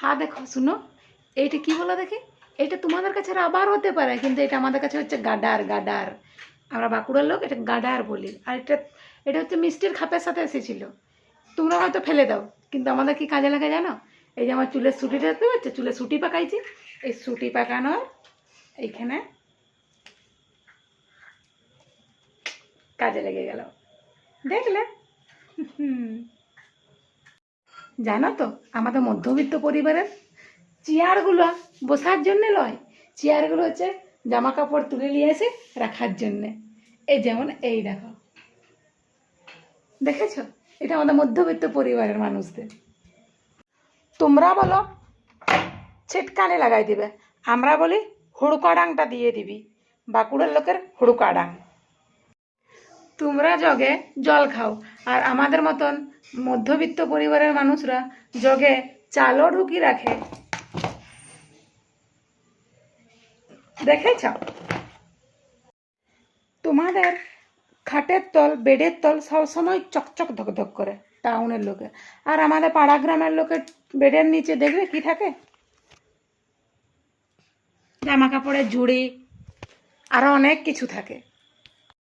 হ্যাঁ দেখো, শুনো। এইটা কি বলো দেখি? এটা তোমাদের কাছে আবার হতে পারে, কিন্তু এটা আমাদের কাছে হচ্ছে গাডার গাডার। আমরা বাঁকুড়ার লোক এটা গাডার বলি। আর এটা এটা হচ্ছে মিষ্টির খাপের সাথে এসেছিল। তোমরা হয়তো ফেলে দাও, কিন্তু আমাদের কি কাজে লাগে জানো? এই যে আমার চুলের সুটিটা দেখতে পাচ্ছ? চুলের সুটি পাকাইছি। এই সুটি পাকানোর এইখানে কাজে লেগে গেল। দেখলে? হুম। জানো তো, আমাদের মধ্যবিত্ত পরিবারের চেয়ারগুলো বসার জন্য নয় চেয়ারগুলো হচ্ছে জামা কাপড় তুলে নিয়ে এসে রাখার জন্যে। এই যেমন এই দেখো। দেখেছ? এটা আমাদের মধ্যবিত্ত পরিবারের মানুষদের। তোমরা বলো, ছিটকানি লাগাই দিবে। আমরা বলি হুড়কা ডাংটা দিয়ে দিবি। বাঁকুড়ার লোকের হুড়কা ডাং তোমরা জগে জল খাও। আর আমাদের মতন মধ্যবিত্ত পরিবারের মানুষরা জগে চালও ঢুকি রাখে। দেখেছ? তোমাদের খাটের তল, বেডের তল সবসময় চকচক ধকধক করে টাউনের লোকে। আর আমাদের পাড়া গ্রামের লোকের বেডের নিচে দেখবে কি থাকে? জামা কাপড়ের জুড়ি আরও অনেক কিছু থাকে।